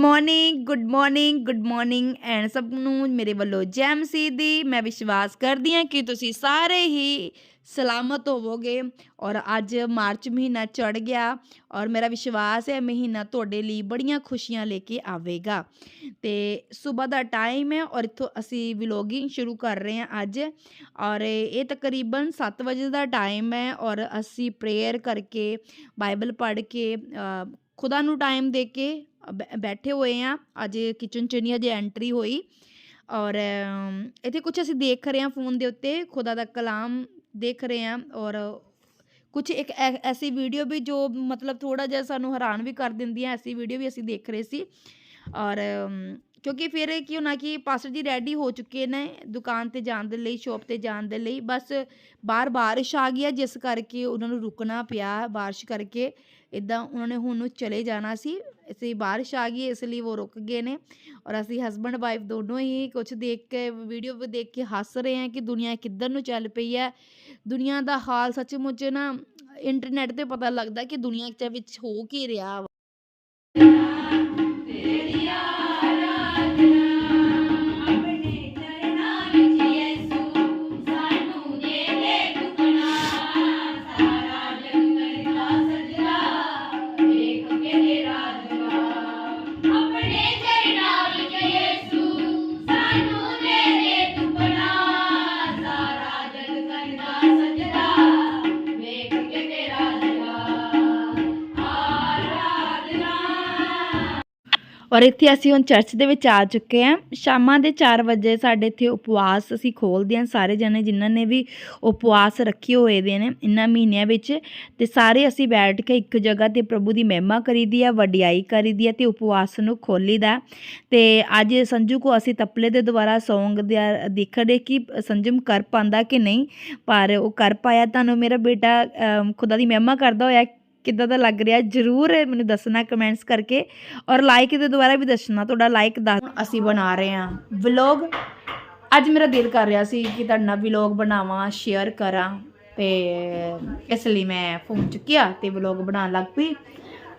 Morning good morning good morning and ਸਭ ਨੂੰ ਮੇਰੇ ਵੱਲੋਂ ਜੈ ਮਸੀਹ ਦੀ ਮੈਂ ਵਿਸ਼ਵਾਸ ਕਰਦੀ ਹਾਂ ਕਿ ਤੁਸੀਂ ਸਾਰੇ ਹੀ ਸਲਾਮਤ ਹੋਵੋਗੇ ਔਰ ਅੱਜ ਮਾਰਚ ਮਹੀਨਾ ਚੜ ਗਿਆ ਔਰ ਮੇਰਾ ਵਿਸ਼ਵਾਸ ਹੈ ਮਹੀਨਾ ਤੁਹਾਡੇ ਲਈ ਬੜੀਆਂ ਖੁਸ਼ੀਆਂ ਲੈ ਕੇ ਆਵੇਗਾ। ਤੇ ਸਵੇਰ ਦਾ ਟਾਈਮ ਹੈ ਔਰ ਇੱਥੋਂ ਅਸੀਂ ਵਲੋਗਿੰਗ ਸ਼ੁਰੂ ਕਰ ਰਹੇ ਹਾਂ ਅੱਜ ਔਰ ਇਹ ਤਕਰੀਬਨ 7 ਵਜੇ ਦਾ ਟਾਈਮ ਹੈ ਔਰ ਅਸੀਂ ਪ੍ਰੇਅਰ ਕਰਕੇ ਬਾਈਬਲ ਪੜ੍ਹ ਕੇ ਖੁਦਾ ਨੂੰ ਟਾਈਮ ਦੇ ਕੇ ਬੈਠੇ ਹੋਏ ਆ, ਅੱਜ ਕਿਚਨ ਚ ਨਹੀਂ ਅਜੇ ਐਂਟਰੀ ਹੋਈ ਔਰ ਇੱਥੇ ਕੁਝ ਅਸੀਂ ਦੇਖ ਰਹੇ ਹਾਂ ਫੋਨ ਦੇ ਉੱਤੇ, ਖੁਦਾ ਦਾ ਕਲਾਮ ਦੇਖ ਰਹੇ ਹਾਂ ਔਰ ਕੁਝ ਇੱਕ ਐਸੀ ਵੀਡੀਓ ਵੀ ਜੋ ਮਤਲਬ ਥੋੜਾ ਜਿਹਾ ਸਾਨੂੰ ਹੈਰਾਨ ਵੀ ਕਰ ਦਿੰਦੀ ਹੈ ਐਸੀ ਵੀਡੀਓ ਵੀ ਅਸੀਂ ਦੇਖ ਰਹੇ ਸੀ ਔਰ ਕਿਉਂਕਿ ਫਿਰ ਕੀ ਹੋਣਾ ਕਿ ਪਾਸਟਰ ਜੀ ਰੈਡੀ ਹੋ ਚੁੱਕੇ ਨੇ ਦੁਕਾਨ ਤੇ ਜਾਣ ਦੇ ਲਈ ਸ਼ੋਪ ਤੇ ਜਾਣ ਦੇ ਲਈ, ਬਸ ਬਾਹਰ ਬਾਰਿਸ਼ ਆ ਗਈ ਹੈ ਜਿਸ ਕਰਕੇ ਉਹਨਾਂ ਨੂੰ ਰੁਕਣਾ ਪਿਆ ਬਾਰਿਸ਼ ਕਰਕੇ ਇਦਾਂ ਉਹਨਾਂ ਨੇ ਹੁਣ ਨੂੰ ਚਲੇ ਜਾਣਾ ਸੀ, ਅਸੀਂ ਬਾਰਿਸ਼ ਆ ਗਈ, ਇਸ ਲਈ ਉਹ ਰੁਕ ਗਏ ਨੇ ਔਰ ਅਸੀਂ ਹਸਬੰਡ ਵਾਈਫ ਦੋਨੋਂ ਹੀ ਕੁਝ ਦੇਖ ਕੇ ਵੀਡੀਓ ਵੀ ਦੇਖ ਕੇ ਹੱਸ ਰਹੇ ਹਾਂ ਕਿ ਦੁਨੀਆ ਕਿੱਧਰ ਨੂੰ ਚੱਲ ਪਈ ਹੈ। ਦੁਨੀਆ ਦਾ ਹਾਲ ਸੱਚਮੁੱਚ ਨਾ ਇੰਟਰਨੈਟ ਤੇ ਪਤਾ ਲੱਗਦਾ ਕਿ ਦੁਨੀਆ ਦੇ ਵਿੱਚ ਹੋ ਕੀ ਰਿਹਾ ਵਾ। ਔਰ ਇੱਥੇ ਅਸੀਂ ਹੁਣ ਚਰਚ ਦੇ ਵਿੱਚ ਆ ਚੁੱਕੇ ਹਾਂ। ਸ਼ਾਮਾਂ ਦੇ 4 ਵਜੇ ਸਾਡੇ ਇੱਥੇ ਉਪਵਾਸ ਅਸੀਂ ਖੋਲ੍ਹਦੇ ਹਾਂ। ਸਾਰੇ ਜਣੇ ਜਿਨ੍ਹਾਂ ਨੇ ਵੀ ਉਪਵਾਸ ਰੱਖੇ ਹੋਏ ਦੇ ਨੇ ਇਹਨਾਂ ਮਹੀਨਿਆਂ ਵਿੱਚ ਤੇ ਸਾਰੇ ਅਸੀਂ ਬੈਠ ਕੇ ਇੱਕ ਜਗ੍ਹਾ ਤੇ ਪ੍ਰਭੂ ਦੀ ਮਹਿਮਾ ਕਰੀਦੀ ਆ, ਵਡਿਆਈ ਕਰੀਦੀ ਆ ਤੇ ਉਪਵਾਸ ਨੂੰ ਖੋਲੀਦਾ ਤੇ ਅੱਜ ਸੰਜੂ ਕੋ ਅਸੀਂ ਤਪਲੇ ਦੇ ਦੁਆਰਾ ਸੌਂਗ ਦੇ ਦੇਖਦੇ ਕਿ ਸੰਜਮ ਕਰ ਪਾਉਂਦਾ ਕਿ ਨਹੀਂ? ਪਰ ਉਹ ਕਰ ਪਾਇਆ ਤੁਹਾਨੂੰ ਮੇਰਾ ਬੇਟਾ ਖੁਦਾ ਦੀ ਮਹਿਮਾ ਕਰਦਾ ਹੋਇਆ ਕਿੱਦਾਂ ਦਾ ਲੱਗ ਰਿਹਾ, ਜਰੂਰ ਮੈਨੂੰ ਦੱਸਣਾ ਕਮੈਂਟਸ ਕਰਕੇ ਔਰ ਲਾਈਕ ਦੇ ਦੁਆਰਾ ਵੀ ਦੱਸਣਾ, ਤੁਹਾਡਾ ਲਾਈਕ ਦੱਸ ਅਸੀਂ ਬਣਾ ਰਹੇ ਹਾਂ ਵਲੌਗ ਅੱਜ ਮੇਰਾ ਦਿਲ ਕਰ ਰਿਹਾ ਸੀ ਕਿ ਤੁਹਾਡਾ ਨਾਲ ਵਲੌਗ ਬਣਾਵਾਂ ਸ਼ੇਅਰ ਕਰਾਂ ਤੇ ਇਸ ਲਈ ਮੈਂ ਫੋਨ ਚੁੱਕਿਆ ਤੇ ਵਲੌਗ ਬਣਾਉਣ ਲੱਗ ਪਈ।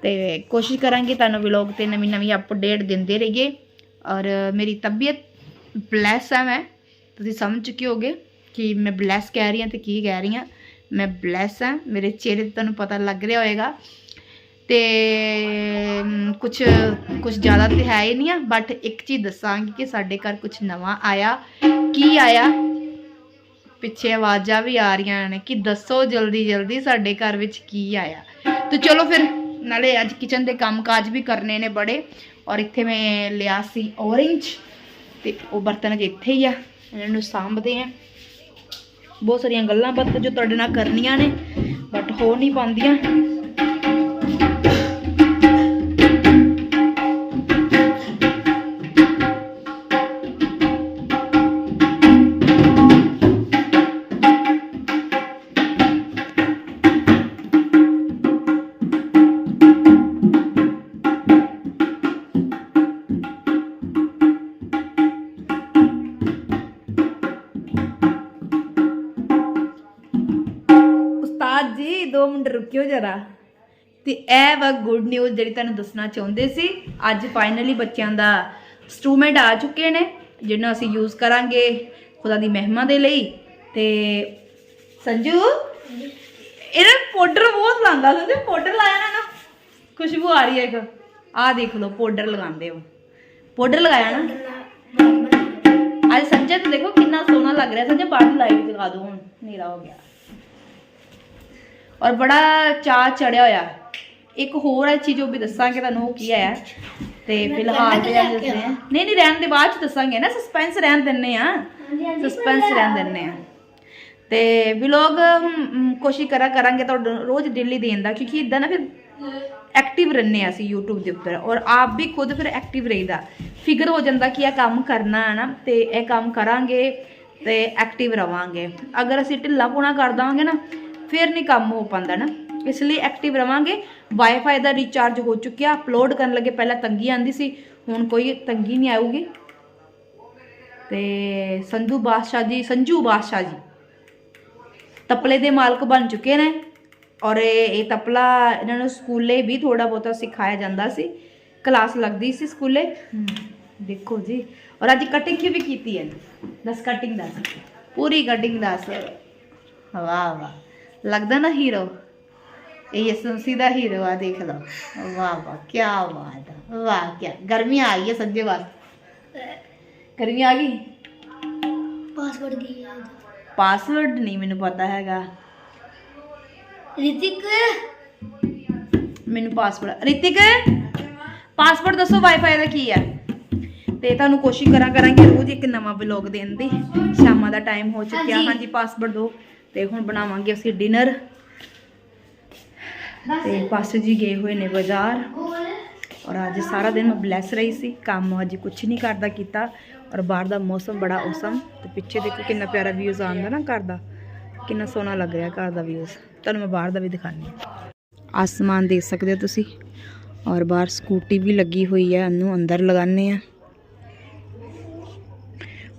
ਤੇ ਕੋਸ਼ਿਸ਼ ਕਰਾਂਗੇ ਤੁਹਾਨੂੰ ਵਲੌਗ ਤੇ ਨਵੀਂ ਨਵੀਂ ਅਪਡੇਟ ਦਿੰਦੇ ਰਹੀਏ ਔਰ ਮੇਰੀ ਤਬੀਅਤ ਬਲੈਸ ਹੈ ਮੈਂ। ਤੁਸੀਂ ਸਮਝ ਚੁੱਕੇ ਹੋਗੇ ਕਿ ਮੈਂ ਬਲੈਸ ਕਹਿ ਰਹੀ ਹਾਂ ਤੇ ਕੀ ਕਹਿ ਰਹੀ ਹਾਂ। ਮੈਂ ਬਲੈਸ ਆ ਮੇਰੇ ਚਿਹਰੇ ਤੇ ਤੁਹਾਨੂੰ ਪਤਾ ਲੱਗ ਰਿਹਾ ਹੋਏਗਾ। ਤੇ ਕੁਝ ਕੁਝ ਜ਼ਿਆਦਾ ਤੇ ਹੈ ਹੀ ਨਹੀਂ ਆ ਬਟ ਇੱਕ ਚੀਜ਼ ਦੱਸਾਂਗੀ ਕਿ ਸਾਡੇ ਘਰ ਕੁਝ ਨਵਾਂ ਆਇਆ। ਕੀ ਆਇਆ? ਪਿੱਛੇ ਆਵਾਜ਼ਾਂ ਵੀ ਆ ਰਹੀਆਂ ਨੇ ਕਿ ਦੱਸੋ ਜਲਦੀ ਜਲਦੀ ਸਾਡੇ ਘਰ ਵਿੱਚ ਕੀ ਆਇਆ। ਤੇ ਚਲੋ ਫਿਰ, ਨਾਲੇ ਅੱਜ ਕਿਚਨ ਦੇ ਕੰਮਕਾਜ ਵੀ ਕਰਨੇ ਨੇ ਬੜੇ, ਔਰ ਇੱਥੇ ਮੈਂ ਲਿਆ ਸੀ ਔਰੇਂਜ ਤੇ ਉਹ ਬਰਤਨ ਅਜੇ ਇੱਥੇ ਹੀ ਆ, ਇਹਨਾਂ ਨੂੰ ਸਾਂਭਦੇ ਆ। ਬਹੁਤ ਸਾਰੀਆਂ ਗੱਲਾਂ ਬਾਤਾਂ ਜੋ ਤੁਹਾਡੇ ਨਾਲ ਕਰਨੀਆਂ ਨੇ ਬਟ ਹੋ ਨਹੀਂ ਪਾਉਂਦੀਆਂ। ਉਸਤਾਦ ਜੀ 2 ਮਿੰਟ ਰੁਕਿਓ ਜਰਾ। ਤੇ ਇਹ ਵਾ ਗੁੱਡ ਨਿਊਜ਼ ਜਿਹੜੀ ਤੁਹਾਨੂੰ ਦੱਸਣਾ ਚਾਹੁੰਦੇ ਸੀ। ਅੱਜ ਫਾਈਨਲੀ ਬੱਚਿਆਂ ਦਾ ਇੰਸਟਰੂਮੈਂਟ ਆ ਚੁੱਕੇ ਨੇ ਜਿਹਨੂੰ ਅਸੀਂ ਯੂਜ਼ ਕਰਾਂਗੇ ਖੁਦਾ ਦੀ ਮਹਿਮਾ ਦੇ ਲਈ। ਤੇ ਸੰਜੂ ਇਹਨੇ ਪਾਊਡਰ ਬਹੁਤ ਲਾਉਂਦਾ ਸੰਜੂ ਪਾਊਡਰ ਲਾਇਆ ਨਾ ਨਾ ਖੁਸ਼ਬੂ ਆ ਰਹੀ ਹੈ ਇੱਕ। ਆਹ ਦੇਖ ਲਓ ਪਾਊਡਰ ਲਗਾਉਂਦੇ ਹੋ। ਪਾਊਡਰ ਲਗਾਇਆ ਨਾ। ਅੱਜ ਸੰਜੇ ਤੇ ਦੇਖੋ ਕਿੰਨਾ ਸੋਹਣਾ ਲੱਗ ਰਿਹਾ। ਸੰਜੇ ਬਾਹਰ ਲਾਈਟ ਜਗਾ ਦਿਓ ਹੁਣ। ਹਨੇਰਾ ਹੋ ਗਿਆ। ਔਰ ਬੜਾ ਚਾਹ ਚੜਿਆ ਹੋਇਆ। ਇੱਕ ਹੋਰ ਹੈ ਚੀਜ਼ ਉਹ ਵੀ ਦੱਸਾਂਗੇ ਤੁਹਾਨੂੰ ਉਹ ਕੀ ਹੈ? ਤੇ ਫਿਲਹਾਲ ਤੇ ਅੱਜ ਦੱਸਦੇ ਹਾਂ ਨਹੀਂ ਨਹੀਂ ਰਹਿਣ ਦੇ ਬਾਅਦ ਚ ਦੱਸਾਂਗੇ ਨਾ ਸਸਪੈਂਸ ਰਹਿਣ ਦਿੰਨੇ ਆ ਸਸਪੈਂਸ ਰਹਿਣ ਦਿੰਨੇ ਆ ਤੇ ਵਲੌਗ ਕੋਸ਼ਿਸ਼ ਕਰਾ ਕਰਾਂਗੇ ਤੁਹਾਨੂੰ ਰੋਜ਼ ਡੇਲੀ ਦੇਣ ਦਾ ਕਿਉਂਕਿ ਇਦਾਂ ਨਾ ਫਿਰ ਐਕਟਿਵ ਰਹਿੰਦੇ ਆ ਅਸੀਂ YouTube ਦੇ ਉੱਪਰ। ਔਰ ਆਪ ਵੀ ਖੁਦ ਫਿਰ ਐਕਟਿਵ ਰਹੀਦਾ। ਫਿਕਰ ਹੋ ਜਾਂਦਾ ਕਿ ਇਹ ਕੰਮ ਕਰਨਾ ਹੈ ਨਾ ਤੇ ਇਹ ਕੰਮ ਕਰਾਂਗੇ ਤੇ ਐਕਟਿਵ ਰਵਾਂਗੇ। ਅਗਰ ਅਸੀਂ ਢਿੱਲਾ ਪੁਣਾ ਕਰ ਦਾਂਗੇ ਨਾ ਫਿਰ ਨਹੀਂ ਕੰਮ ਹੋ ਪਾਉਂਦਾ ਨਾ। ਇਸ ਲਈ ਐਕਟਿਵ ਰਵਾਂਗੇ। ਵਾਈਫਾਈ ਦਾ ਰੀਚਾਰਜ ਹੋ ਚੁੱਕਿਆ। ਅਪਲੋਡ ਕਰਨ ਲੱਗੇ ਪਹਿਲਾਂ ਤੰਗੀ ਆਂਦੀ ਸੀ। ਹੁਣ ਕੋਈ ਤੰਗੀ ਨਹੀਂ ਆਊਗੀ। ਤੇ ਸੰਧੂ ਬਾਦਸ਼ਾਹ ਜੀ ਸੰਜੂ ਬਾਦਸ਼ਾਹ ਜੀ ਤਪਲੇ ਦੇ ਮਾਲਕ ਬਣ ਚੁੱਕੇ ਨੇ। ਔਰ ਇਹ ਤਪਲਾ ਇਹਨਾਂ ਨੂੰ ਸਕੂਲੇ ਵੀ ਥੋੜਾ ਬਹੁਤਾ ਸਿਖਾਇਆ ਜਾਂਦਾ ਸੀ। ਕਲਾਸ ਲੱਗਦੀ ਸੀ ਸਕੂਲੇ। ਦੇਖੋ ਜੀ। ਔਰ ਅੱਜ ਕਟਿੰਗ ਵੀ ਕੀਤੀ ਹੈ। ਦਸ ਕਟਿੰਗ ਦੱਸ। ਪੂਰੀ ਕਟਿੰਗ ਦੱਸ। ਵਾਹ ਵਾਹ। ਲੱਗਦਾ ਨਾ ਹੀਰੋ ਇਹ ਯਸੰਸੀ ਦਾ ਹੀਰੋ ਆ ਦੇਖ ਲਓ। ਵਾਹ ਵਾਹ ਕੀ ਬਾਤ ਵਾਹ ਕੀ ਗਰਮੀ ਆ ਗਈ ਹੈ ਸੰਜੇ ਵਾਸਤੇ ਗਰਮੀ ਆ ਗਈ? ਪਾਸਵਰਡ ਕੀ ਹੈ ਪਾਸਵਰਡ ਨਹੀਂ ਮੈਨੂੰ ਪਤਾ ਹੈਗਾ। ਰਿਤਿਕ? ਮੈਨੂੰ ਪਾਸਵਰਡ ਰਿਤਿਕ ਪਾਸਵਰਡ ਦੱਸੋ ਵਾਈਫਾਈ ਦਾ ਕੀ ਹੈ ਤੇ ਤੁਹਾਨੂੰ ਕੋਸ਼ਿਸ਼ ਕਰਾਂ ਕਰਾਂਗੇ ਰੋਜ਼ ਇੱਕ ਨਵਾਂ ਵਲੌਗ ਦੇਣ ਦੀ। ਸ਼ਾਮਾਂ ਦਾ ਟਾਈਮ ਹੋ ਚੁੱਕਿਆ। ਹਾਂਜੀ। ਪਾਸਵਰਡ ਦਿਓ ਤੇ ਹੁਣ ਬਣਾਵਾਂਗੇ ਅਸੀਂ ਡਿਨਰ। ਤੇ ਪਾਸਟਰ ਜੀ ਗਏ ਹੋਏ ਨੇ ਬਾਜ਼ਾਰ। ਔਰ ਅੱਜ ਸਾਰਾ ਦਿਨ ਮੈਂ ਬਲੈਸ ਰਹੀ ਸੀ, ਕੰਮ ਅੱਜ ਕੁਝ ਨਹੀਂ ਕਰਦਾ ਕੀਤਾ। ਔਰ ਬਾਹਰ ਦਾ ਮੌਸਮ ਬੜਾ ਔਸਮ ਤੇ ਪਿੱਛੇ ਦੇਖੋ ਕਿੰਨਾ ਪਿਆਰਾ ਵਿਊਜ਼ ਆਉਂਦਾ ਨਾ ਘਰ ਦਾ। ਕਿੰਨਾ ਸੋਹਣਾ ਲੱਗ ਰਿਹਾ ਘਰ ਦਾ ਵਿਊਜ਼ ਤੁਹਾਨੂੰ ਮੈਂ ਬਾਹਰ ਦਾ ਵੀ ਦਿਖਾਉਂਦੀ ਹਾਂ। ਆਸਮਾਨ ਦੇਖ ਸਕਦੇ ਹੋ ਤੁਸੀਂ। ਔਰ ਬਾਹਰ ਸਕੂਟੀ ਵੀ ਲੱਗੀ ਹੋਈ ਹੈ ਉਹਨੂੰ ਅੰਦਰ ਲਗਾਉਂਦੇ ਆ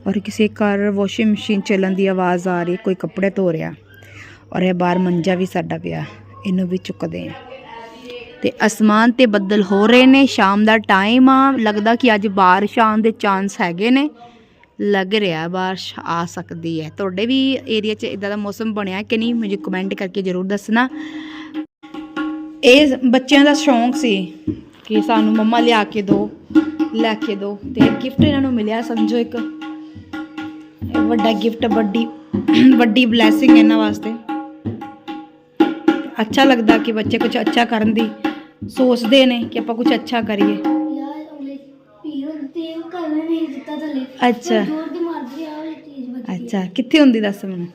ਔਰ ਕਿਸੇ ਘਰ ਵਾਸ਼ਿੰਗ ਮਸ਼ੀਨ ਚੱਲਣ ਦੀ ਆਵਾਜ਼ ਆ ਰਹੀ, ਕੋਈ ਕੱਪੜੇ ਧੋ ਰਿਹਾ। ਔਰ ਇਹ ਬਾਹਰ ਮੰਜਾ ਵੀ ਸਾਡਾ ਪਿਆ, ਇਹਨੂੰ ਵੀ ਚੁੱਕਦੇ ਆ ਤੇ ਅਸਮਾਨ ਤੇ ਬੱਦਲ ਹੋ ਰਹੇ ਨੇ, ਸ਼ਾਮ ਦਾ ਟਾਈਮ ਆ, ਲੱਗਦਾ ਕਿ ਅੱਜ ਬਾਰਿਸ਼ ਆਉਣ ਦੇ ਚਾਂਸ ਹੈਗੇ ਨੇ। ਲੱਗ ਰਿਹਾ ਬਾਰਿਸ਼, ਆ ਸਕਦੀ ਹੈ। ਤੁਹਾਡੇ ਵੀ ਏਰੀਆ 'ਚ ਇਦਾਂ ਦਾ ਮੌਸਮ ਬਣਿਆ ਕਿ ਨਹੀਂ, ਮੈਨੂੰ ਕਮੈਂਟ ਕਰਕੇ ਜ਼ਰੂਰ ਦੱਸਣਾ। ਇਹ ਬੱਚਿਆਂ ਦਾ ਸ਼ੌਂਕ ਸੀ ਕਿ ਸਾਨੂੰ ਮੰਮਾ ਲਿਆ ਕੇ ਦਿਓ, ਲੈ ਕੇ ਦਿਓ। ਤੇ ਗਿਫਟ ਇਹਨਾਂ ਨੂੰ ਮਿਲਿਆ, ਸਮਝੋ ਇੱਕ। ਵੱਡਾ ਗਿਫਟ ਵੱਡੀ ਵੱਡੀ ਬਲੇਸਿੰਗ ਇਹਨਾਂ ਵਾਸਤੇ। ਅੱਛਾ ਲੱਗਦਾ ਕਿ ਬੱਚੇ ਕੁਝ ਅੱਛਾ ਕਰਨ ਦੀ ਸੋਚਦੇ ਨੇ ਕਿ ਆਪਾਂ ਕੁਝ ਅੱਛਾ ਕਰੀਏ। ਅੱਛਾ। ਅੱਛਾ ਕਿੱਥੇ ਹੁੰਦੀ ਦੱਸ ਮੈਨੂੰ?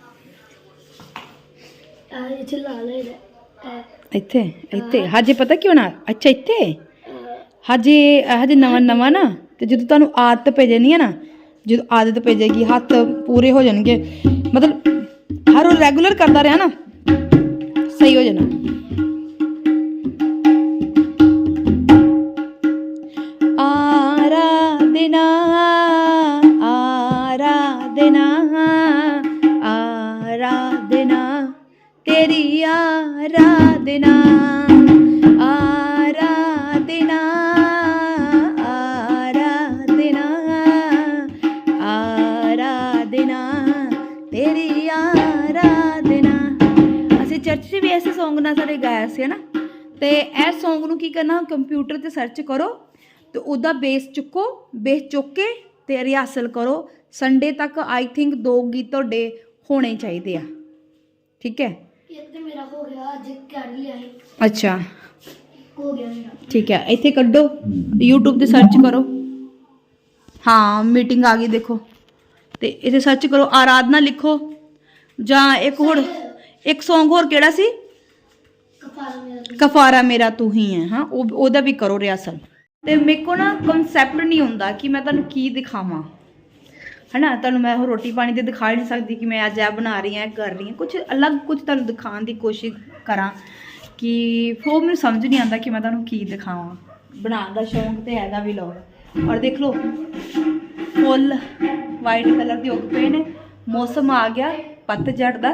ਇੱਥੇ ਇੱਥੇ ਇੱਥੇ। ਹਜੇ ਪਤਾ ਕਿਉਂ ਨਾ? ਅੱਛਾ ਇੱਥੇ? ਹਜੇ ਹਜੇ ਨਵਾਂ ਨਵਾਂ ਨਾ? ਤੇ ਜਦੋਂ ਤੁਹਾਨੂੰ ਆਦਤ ਪੈ ਜਾਣੀ ਹੈ ਨਾ ਜਦੋਂ ਆਦਤ ਪੈ ਜਾਏਗੀ, ਹੱਥ ਪੂਰੇ ਹੋ ਜਾਣਗੇ। ਮਤਲਬ ਹਰ ਰੋਜ਼ ਰੈਗੂਲਰ ਕਰਦਾ ਰਿਹਾ ਨਾ, ਸਹੀ ਹੋ ਜਾਣਾ। ਆਰਾਧਨਾ ਆਰਾਧਨਾ ਆਰਾਧਨਾ, ਤੇਰੀ ਆਰਾਧਨਾ ਆਰਾਧਨਾ। ਆਰਾਧਨਾ ਅਸੀਂ ਚਰਚ 'ਚ ਵੀ ਐਸੇ Song ਨਾਲ ਸਾਡੇ ਗਾਇਆ ਸੀ ਨਾ ਤੇ ਇਹ Song ਨੂੰ ਕੀ ਕਰਨਾ ਕੰਪਿਊਟਰ ਤੇ ਸਰਚ ਕਰੋ ਤੇ ਉਹਦਾ ਬੇਸ ਚੁੱਕੋ ਬੇਸ ਚੁੱਕ ਕੇ ਤੇ ਰਿਹਰਸਲ ਕਰੋ। ਸੰਡੇ ਤੱਕ ਆਈ ਥਿੰਕ ਦੋ ਗੀਤ ਤੁਹਾਡੇ ਹੋਣੇ ਚਾਹੀਦੇ ਆ। ਠੀਕ ਹੈ? ਇਹ ਤੇ ਮੇਰਾ ਹੋ ਗਿਆ ਅੱਜ ਕਰ ਲਿਆ ਹੈ ਅੱਛਾ। ਹੋ ਗਿਆ ਮੇਰਾ। ਠੀਕ ਹੈ ਇੱਥੇ ਕੱਢੋ। YouTube ਤੇ ਸਰਚ ਕਰੋ। ਹਾਂ ਮੀਟਿੰਗ ਆ ਗਈ ਦੇਖੋ। ਤੇ ਇੱਥੇ ਸਰਚ ਕਰੋ ਆਰਾਧਨਾ ਲਿਖੋ। ਜਾਂ ਇੱਕ ਹੋਰ ਇੱਕ Song ਹੋਰ ਕਿਹੜਾ ਸੀ? ਮੇਰਾ ਕਫਾਰਾ ਮੇਰਾ ਤੂੰ ਹੀ ਹੈ ਹਾਂ ਉਹ ਉਹਦਾ ਵੀ ਕਰੋ ਰਿਹਰਸਲ ਤੇ ਮੇਰੇ ਕੋ ਨਾ ਕਨਸੈਪਟ ਨਹੀਂ ਹੁੰਦਾ ਕਿ ਮੈਂ ਤੁਹਾਨੂੰ ਕੀ ਦਿਖਾਵਾਂ। ਹਨਾ ਤੁਹਾਨੂੰ ਮੈਂ ਉਹ ਰੋਟੀ ਪਾਣੀ ਤੇ ਦਿਖਾ ਹੀ ਨਹੀਂ ਸਕਦੀ ਕਿ ਮੈਂ ਅੱਜ ਇਹ ਬਣਾ ਰਹੀ ਹਾਂ ਇਹ ਕਰ ਰਹੀ ਹਾਂ। ਕੁਝ ਅਲੱਗ ਕੁਝ ਤੁਹਾਨੂੰ ਦਿਖਾਉਣ ਦੀ ਕੋਸ਼ਿਸ਼ ਕਰਾਂ ਕਿ ਉਹ ਮੈਨੂੰ ਸਮਝ ਨਹੀਂ ਆਉਂਦਾ ਕਿ ਮੈਂ ਤੁਹਾਨੂੰ ਕੀ ਦਿਖਾਵਾਂ। ਬਣਾਉਣ ਦਾ ਸ਼ੌਂਕ ਤੇ ਹੈਗਾ ਵੀ ਲੋਕ ਔਰ ਦੇਖ ਲਓ ਫੁੱਲ ਵਾਈਟ ਕਲਰ ਦੇ ਉੱਗ ਪਏ ਨੇ ਮੌਸਮ ਆ ਗਿਆ। ਪਤਝੜ ਦਾ।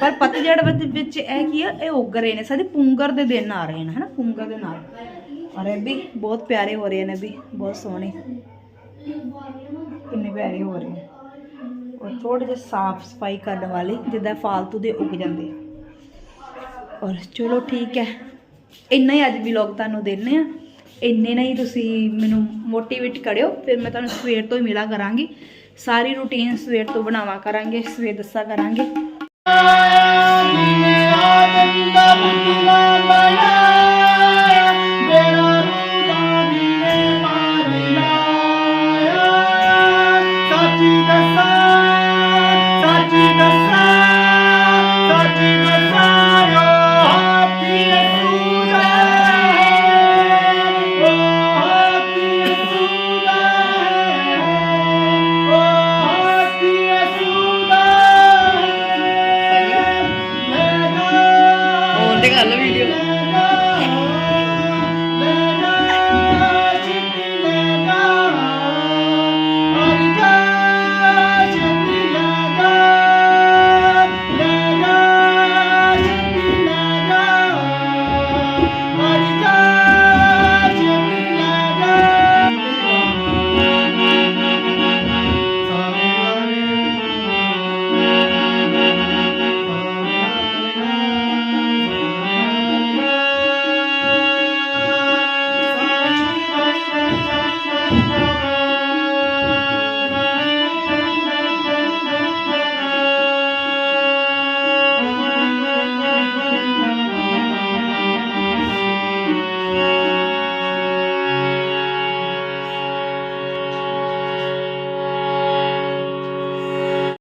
ਪਰ ਪਤਝੜ ਵਿੱਚ ਇਹ ਕੀ ਆ? ਇਹ ਉੱਗ ਰਹੇ ਨੇ। ਸਾਡੇ ਪੁੰਗਰ ਦੇ ਦਿਨ ਆ ਰਹੇ ਨੇ, ਹਨਾ? ਪੁੰਗਰ ਦੇ ਨਾਲ। ਔਰ ਇਹ ਵੀ ਬਹੁਤ ਪਿਆਰੇ ਹੋ ਰਹੇ ਨੇ ਵੀ, ਬਹੁਤ ਸੋਹਣੇ। ਕਿੰਨੇ ਪਿਆਰੇ ਹੋ ਰਹੇ ਨੇ। ਔਰ ਥੋੜੇ ਜਿਹਾ ਸਾਫ਼ ਸਫ਼ਾਈ ਕਰਨ ਵਾਲੇ, ਜਿੱਦਾਂ ਫਾਲਤੂ ਦੇ ਉੱਗ ਜਾਂਦੇ ਆ। ਔਰ ਚਲੋ ਠੀਕ ਹੈ। ਇੰਨਾ ਹੀ ਅੱਜ ਵੀ ਲੋਕ ਤੁਹਾਨੂੰ ਦੇਣੇ ਆ। ਇੰਨੇ ਨਾਲ ਹੀ ਤੁਸੀਂ ਮੈਨੂੰ ਮੋਟੀਵੇਟ ਕਰਿਓ। ਫਿਰ ਮੈਂ ਤੁਹਾਨੂੰ ਸਵੇਰ ਤੋਂ ਹੀ ਮਿਲਾ ਕਰਾਂਗੀ। ਸਾਰੀ ਰੂਟੀਨ ਸਵੇਰ ਤੋਂ ਬਣਾਵਾ ਕਰਾਂਗੇ ਸਵੇਰ ਦੱਸਾ ਕਰਾਂਗੇ।